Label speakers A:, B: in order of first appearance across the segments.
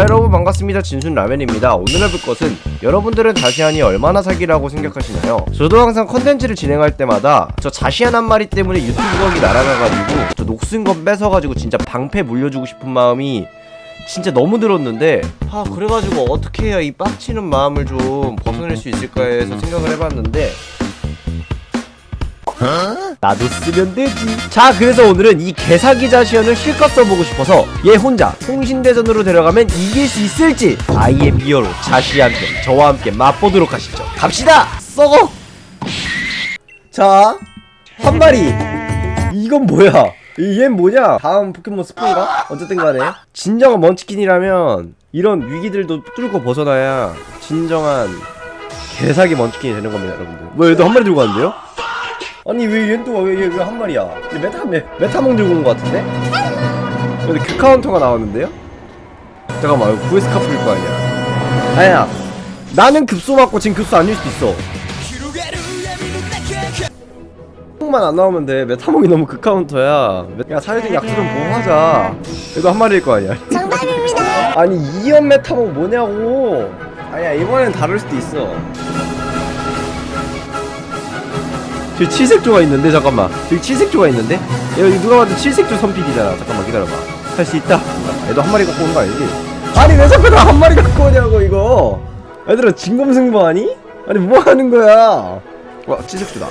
A: 자 여러분 반갑습니다 진순라면입니다 오늘 해볼 것은 여러분들은 자시안이 얼마나 사기라고 생각하시나요? 저도 항상 컨텐츠를 진행할 때마다 저 자시안 한 마리 때문에 유튜브 각이 날아가가지고 저 녹슨 건 뺏어가지고 진짜 방패 물려주고 싶은 마음이 진짜 너무 들었는데 아 그래가지고 어떻게 해야 이 빡치는 마음을 좀 벗어낼 수 있을까 해서 생각을 해봤는데 나도 쓰면 되지. 자, 그래서 오늘은 이 개사기 자시언을 실컷 써보고 싶어서 얘 혼자 통신대전으로 데려가면 이길 수 있을지 아이의 미어로 자시한테 저와 함께 맛보도록 하시죠. 갑시다. 썩어. 자, 한 마리. 이건 뭐야? 이- 얘는 뭐냐? 다음 포켓몬 스폰가? 어쨌든 간에 진정한 먼치킨이라면 이런 위기들도 뚫고 벗어나야 진정한 개사기 먼치킨이 되는 겁니다, 여러분들. 뭐 얘도 한 마리 들고 왔는데요? 아니 왜 얘는 또왜왜 한 마리야? 얘 메타 메, 메타몽 들고 온 것 같은데? 근데 그 카운터가 나왔는데요? 잠깐만 이거 구에스카프일 거 아니야? 아야 나는 급소 맞고 지금 급소 아닐 수도 있어. 만안 나오면 돼. 메타몽이 너무 그 카운터야. 메- 야 사회적 약속 좀 보호하자. 그래도 한 마리일 거 아니야?
B: 정답입니다.
A: 아니 이연 메타몽 뭐냐고. 아니야 이번엔 다를 수도 있어. 저기 칠색조가 있는데 잠깐만. 저기 칠색조가 있는데? 여기 누가 봐도 칠색조 선픽이잖아. 잠깐만 기다려봐. 할 수 있다. 얘도 한 마리 갖고 오는 거 아니지? 아니 왜 자꾸 나한 마리 갖고 오냐고 이거. 얘들아 진검승부 아니? 아니 뭐 하는 거야? 와 칠색조다.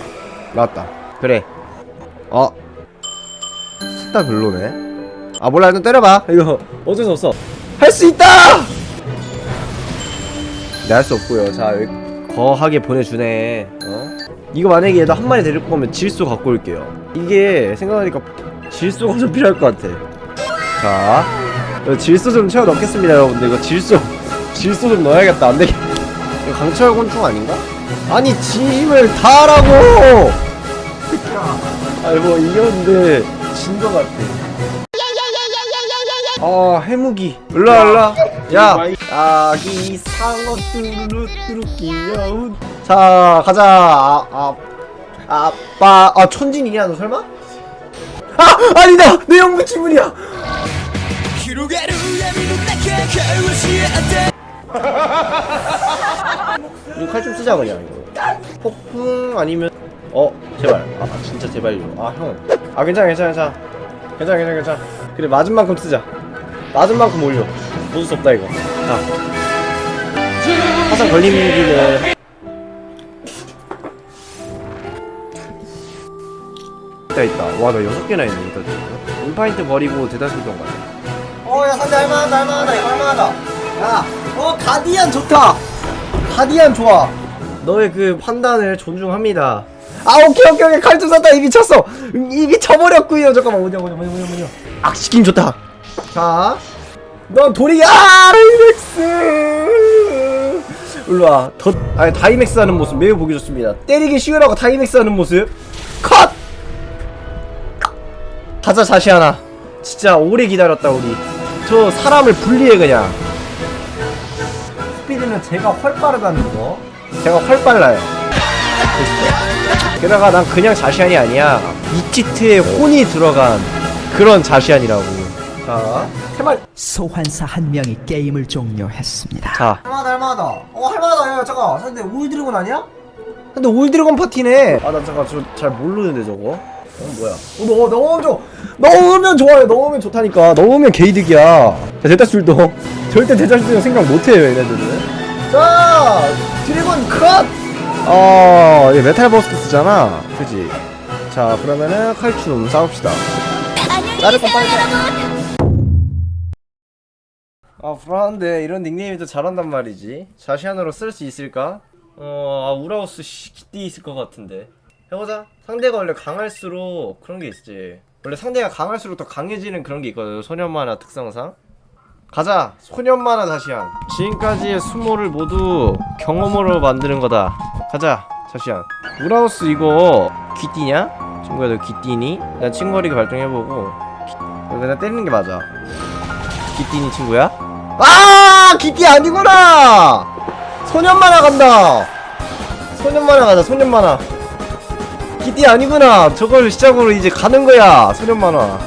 A: 나왔다. 그래. 어. 셋다 별로네. 아 몰라. 일단 때려봐. 이거 어쩔 수 없어. 할 수 있다! 네 할 수 없고요. 자 거하게 보내주네. 어? 이거 만약에 얘도 한 마리 데리고 오면 질소 갖고 올게요. 이게 생각하니까 질소가 좀 필요할 것 같아. 자 질소 좀 채워 넣겠습니다 여러분들. 이거 질소 질소 좀 넣어야겠다. 안되겠 이거 강철 곤충 아닌가? 아니 진심을 다하라고! 아니 뭐 이겼는데 진 것 같아. 아 해무기. 일로와 일로와 야! 아기 상어 뚜루뚜루 귀여운. 자 가자. 아, 아 아빠. 아 천진이냐 너 설마? 아 아니다! 내 영구 친구야! 이거 칼 좀 쓰자 그냥. 이거 폭풍 아니면 어 제발. 아 진짜 제발요 아형아 괜찮아 괜찮아 괜찮아. 괜찮아 괜찮아 괜찮아. 그래 맞은 만큼 쓰자. 맞은 만큼 올려 보수 수 없다 이거. 자. 화상 걸림기는. 있다 있다. 와나 여섯 개나 있네 일단 지금. 인파인트 버리고 대다수경 가자. 어야 상대 할만하다 할만하다 이거 할만하다. 야어 가디안 좋다. 가디안 좋아. 너의 그 판단을 존중합니다. 아 오케이 오케이 오케이. 칼좀 쐈다. 입이 쳤어. 음, 입이 쳐버렸구요. 잠깐만 뭐냐 뭐냐 뭐냐 뭐냐 악시킨 좋다. 자 넌 돌이 아 다이맥스! 일로와. 더 아니 다이맥스 하는 모습 매우 보기 좋습니다. 때리기 쉬우라고 다이맥스 하는 모습. 컷! 가자 다시 하나. 진짜 오래 기다렸다 우리. 저 사람을 분리해 그냥. 스피드는 제가 훨 빠르다는 거. 제가 훨 빨라요. 게다가 난 그냥 자시안이 아니야. 이치트에 혼이 들어간 그런 자시안이라고 자 세말
C: 소환사 한 명이 게임을 종료했습니다.
A: 자. 할만하다 할만하다. 어 할만하다. 야 잠깐 근데 올드래곤 아니야? 근데 올드래곤 파티네. 아 나 잠깐 저 잘 모르는데 저거. 어 뭐야? 어, 넣어 넣으면 좋 넣으면 좋아요. 넣으면 좋다니까. 넣으면 게이득이야. 자 대다술동 절대 대다술동 생각 못해요 얘네들은. 자 드래곤 컷 어 얘 메탈 버스트 쓰잖아. 그지? 자 그러면은 칼춤 싸웁시다. 나를 건 빨리 아 불안한데 이런 닉네임이 더 잘한단 말이지. 자시안으로 쓸 수 있을까? 어... 아 우라우스 씨 기띠 있을 것 같은데. 해보자. 상대가 원래 강할수록 그런 게 있지. 원래 상대가 강할수록 더 강해지는 그런 게 있거든 소년만화 특성상. 가자. 소년만화 자시안. 지금까지의 수모를 모두 경험으로 만드는 거다. 가자 자시안. 우라우스 이거 귀띠냐? 친구야 너 귀띠니? 난 친거리가 발동해보고 기... 내가 때리는 게 맞아. 기띠니 친구야? 아 기띠 아니구나. 소년만화 간다. 소년만화 가자 소년만화. 기띠 아니구나. 저걸 시작으로 이제 가는 거야 소년만화.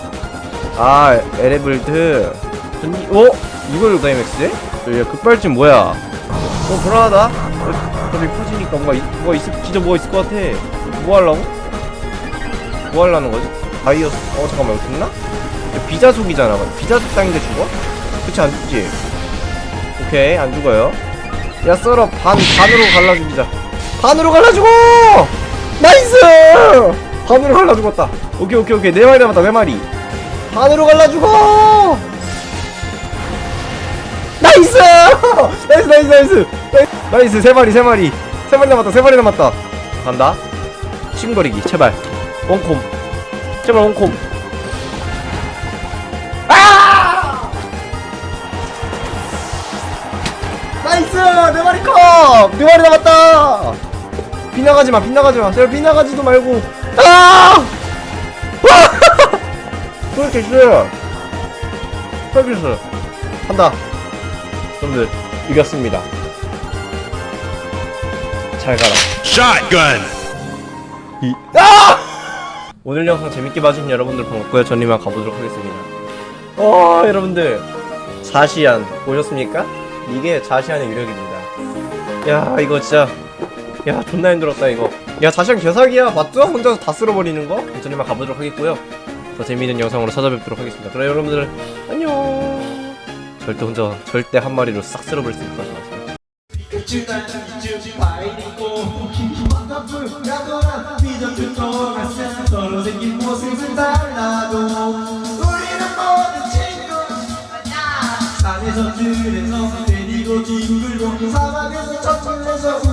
A: 아 에레블드. 전기 오 이걸 다이맥스에? 야 급발진 뭐야? 어 불안하다. 갑자기 퍼지니까 뭔가, 있- 뭐가 있을 진짜 뭐가 있을 것 같아. 뭐 하려고? 뭐 하려는 거지? 바이어스 어 잠깐만 이거 죽나? 비자속이잖아. 비자속 땅인데 죽어? 그치 안 죽지? 오케이 안 죽어요. 야 썰어. 반 반으로 갈라 죽이자 반으로 갈라 죽어 나이스! 반으로 갈라 죽었다. 오케이 오케이 오케이. 네 마리 남았다 네 마리. 반으로 갈라 죽어! 나이스! 나이스 나이스 나이스. 나이스 세 마리 세 마리. 세 마리 남았다 세 마리 남았다. 간다. 싱거리기 제발. 원콤. 제발 원콤 네 마리 컵네 마리 남았다. 빗나가지마 빗나가지마. 제발 빗나가지도 말고. 아! 그렇게 있어요? 서비스. 한다. 여러분들 이겼습니다. 잘 가라.
B: Shotgun.
A: 이. 아! 오늘 영상 재밌게 봐주신 여러분들 반갑고요. 전 이만 가보도록 하겠습니다. 어 여러분들. 자시안 보셨습니까? 이게 자시안의 위력입니다 야 이거 진짜. 야 존나 힘들었다 이거. 야 자시안 개사기야. 맞죠? 혼자서 다 쓸어버리는 거? 전 이만 가보도록 하겠고요. 더 재미있는 영상으로 찾아뵙도록 하겠습니다. 그럼 여러분들 안녕. 절대 혼자 절대 한 마리로 싹 쓸어버릴 수 있을 것 같아요
D: 산에서 들은 찢어진 글도 사막에서 천천히 서